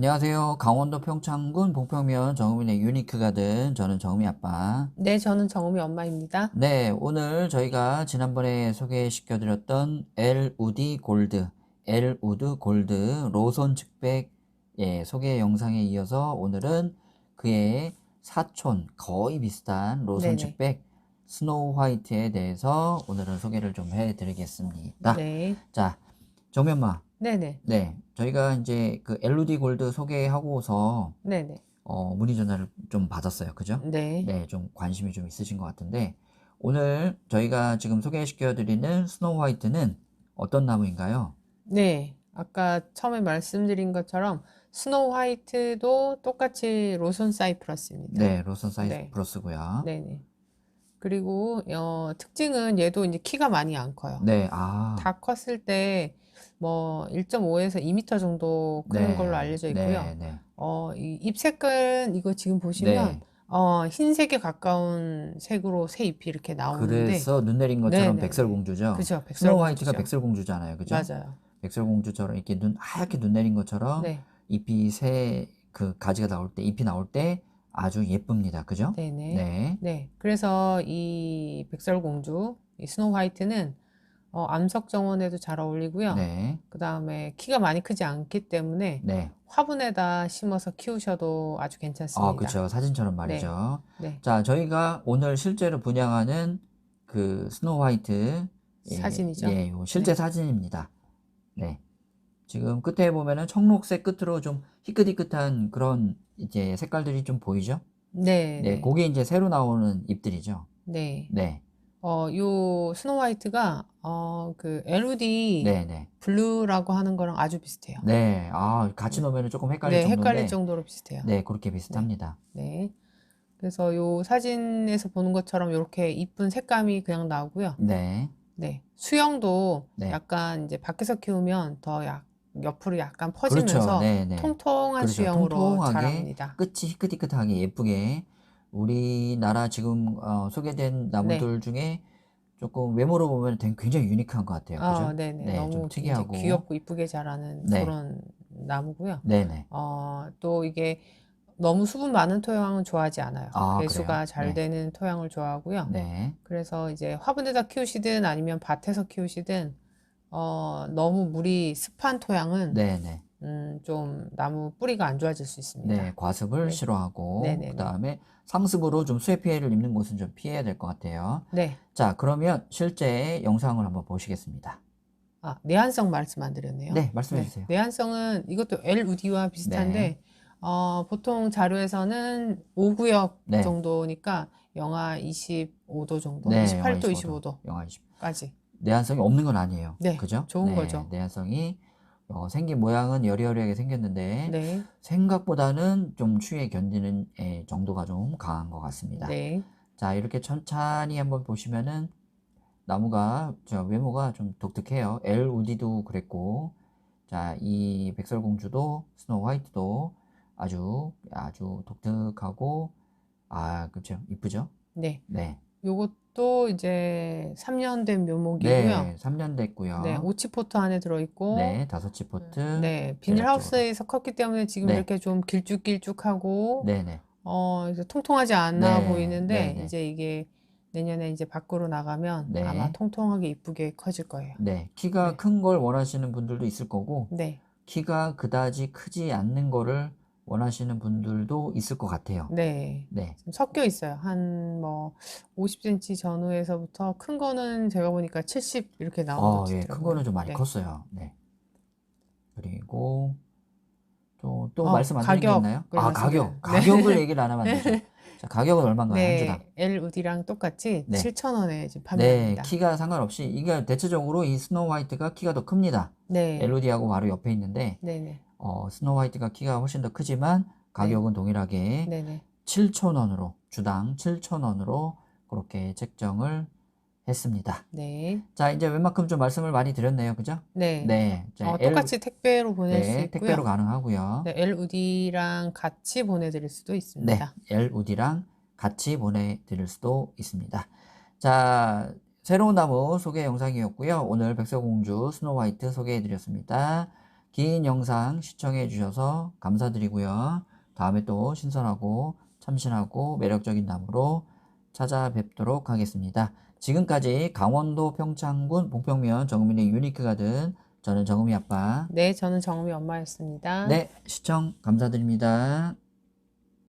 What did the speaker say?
안녕하세요. 강원도 평창군 봉평면 정우민의 유니크 가든 저는 정우미 아빠. 네, 저는 정우미 엄마입니다. 네, 오늘 저희가 지난번에 소개시켜드렸던 L 우디 골드, L 우드 골드 로손 측백 예, 소개 영상에 이어서 오늘은 그의 사촌 거의 비슷한 로손 네네. 측백 스노우 화이트에 대해서 오늘은 소개를 좀 해드리겠습니다. 네, 자, 정면마. 네네, 네, 저희가 이제 그 LED 골드 소개하고서 네네, 어, 문의 전화를 좀 받았어요. 그죠? 네, 네, 좀 관심이 좀 있으신 것 같은데 오늘 저희가 지금 소개시켜 드리는 스노우 화이트는 어떤 나무인가요? 네. 아까 처음에 말씀드린 것처럼 스노우 화이트도 똑같이 로손 사이프러스입니다. 네, 네. 사이프러스고요. 네네. 그리고 어, 특징은 얘도 이제 키가 많이 안 커요. 네, 아, 다 컸을 때 뭐 1.5에서 2m 정도 크는 네, 걸로 알려져 있고요. 네, 네, 어, 이잎 색깔은 이거 지금 보시면 네. 어, 흰색에 가까운 색으로 새 잎이 이렇게 나오는데 그래서 눈 내린 것처럼 네네. 백설공주죠. 그죠, 스노우 화이트가. 백설공주잖아요. 그죠? 맞아요. 백설공주처럼 이렇게 눈 하얗게 눈 내린 것처럼 네, 잎이 새 그 가지가 나올 때 잎이 나올 때 아주 예쁩니다. 그죠? 네네. 네. 네, 그래서 이 백설공주, 이 스노우 화이트는 어, 암석 정원에도 잘 어울리고요. 네. 그 다음에 키가 많이 크지 않기 때문에 네. 화분에다 심어서 키우셔도 아주 괜찮습니다. 아, 그렇죠. 사진처럼 말이죠. 네, 자, 저희가 오늘 실제로 분양하는 그 스노우 화이트 예, 사진이죠. 예, 요 실제 사진입니다. 네. 지금 끝에 보면은 청록색 끝으로 좀 희끗희끗한 그런 이제 색깔들이 좀 보이죠? 네, 네, 네, 그게 이제 새로 나오는 잎들이죠. 네. 네. 어, 요 스노우 화이트가 어, 그 LUD 네, 네. 블루라고 하는 거랑 아주 비슷해요. 네. 아, 같이 놓으면 조금 헷갈릴 네, 정도인데 헷갈릴 정도로 비슷해요. 네, 그렇게 비슷합니다. 네. 그래서 요 사진에서 보는 것처럼 이렇게 이쁜 색감이 그냥 나오고요. 네. 네. 수영도 네. 약간 이제 밖에서 키우면 더 약, 옆으로 약간 그렇죠. 퍼지면서 네, 네. 통통한 그렇죠. 수영으로 통통하게 자랍니다. 끝이 희끗희끗하게 예쁘게 우리나라 지금 어, 소개된 나무들 중에 조금 외모로 보면 되게 굉장히 유니크한 것 같아요. 아, 그죠? 네네. 네, 좀 너무 이제 특이하고. 귀엽고 이쁘게 자라는 네. 그런 나무고요. 네네. 어, 또 이게 너무 수분 많은 토양은 좋아하지 않아요. 아, 배수가 그래요? 잘 네. 되는 토양을 좋아하고요. 네. 그래서 이제 화분에다 키우시든 아니면 밭에서 키우시든 어, 너무 물이 습한 토양은 네네. 음, 좀 나무 뿌리가 안 좋아질 수 있습니다. 네, 과습을 네. 싫어하고 네네네. 그다음에 상습으로 좀 수해 피해를 입는 곳은 좀 피해야 될 것 같아요. 네. 자, 그러면 실제 영상을 한번 보시겠습니다. 아, 내한성 말씀 안 드렸네요. 네, 말씀해 네. 주세요. 내한성은 이것도 LUD와 비슷한데 네. 어, 보통 자료에서는 5구역 네. 정도니까 영하 25도 정도, 네, 28도, 25도. 25도. 영하 20. 까지. 내한성이 없는 건 아니에요. 네, 그죠? 좋은 거죠. 내한성이 어, 생긴 모양은 여리여리하게 생겼는데 네. 생각보다는 좀 추위에 견디는 예, 정도가 좀 강한 것 같습니다. 네. 자, 이렇게 천천히 한번 보시면은 나무가 저 외모가 좀 독특해요. L 우디도 그랬고, 자, 이 백설공주도 스노우 화이트도 아주 아주 독특하고 아, 그렇죠. 이쁘죠? 네. 네. 요것 도 이제 3년 된 묘목이고요. 네, 3년 됐고요. 네, 오치포트 안에 들어있고, 네, 다섯치 포트. 네, 비닐하우스에서 컸기 때문에 지금 네. 이렇게 좀 길쭉길쭉하고, 네, 네. 어, 이제 통통하지 않아 네, 보이는데, 네, 네. 이제 이게 내년에 이제 밖으로 나가면 네. 아마 통통하게 이쁘게 커질 거예요. 네, 키가 네. 큰걸 원하시는 분들도 있을 거고, 네, 키가 그다지 크지 않는 거를 원하시는 분들도 있을 것 같아요. 네. 네. 좀 섞여 있어요. 한 뭐 50cm 전후에서부터 큰 거는 제가 보니까 70 이렇게 나오는 어, 것 예, 큰 같더라고요. 거는 좀 많이 네. 컸어요. 네. 그리고 또, 또 어, 말씀 안 드린 게 가격. 있나요? 그걸 아, 가격. 말씀드려요. 네. 가격을 얘기를 안 하면 안 되죠. 자, 가격은 얼마인가요? 한 주당? 네, LUD랑 똑같이 네. 7,000원에 지금 네, 판매합니다. 키가 상관없이 이게 대체적으로 이 스노우 화이트가 키가 더 큽니다. 네, LOD하고 바로 옆에 있는데 네 네, 어, 스노우 화이트가 키가 훨씬 더 크지만 가격은 동일하게 네네. 7,000원으로 주당 7,000원으로 그렇게 책정을 했습니다. 네, 자, 이제 웬만큼 좀 말씀을 많이 드렸네요. 그죠? 네. 네. 자, 어, L- 똑같이 택배로 보낼 수 네, 있고요. 택배로 가능하고요. 네, LUD랑 같이 보내드릴 수도 네, 있습니다. LUD랑 같이 보내드릴 수도 있습니다. 자, 새로운 나무 소개 영상이었고요. 오늘 백설공주 스노우 화이트 소개해드렸습니다. 긴 영상 시청해 주셔서 감사드리고요. 다음에 또 신선하고 참신하고 매력적인 나무로 찾아뵙도록 하겠습니다. 지금까지 강원도 평창군 봉평면 정음인의 유니크 가든 저는 정음이 아빠 네, 저는 정음이 엄마였습니다. 네 시청 감사드립니다.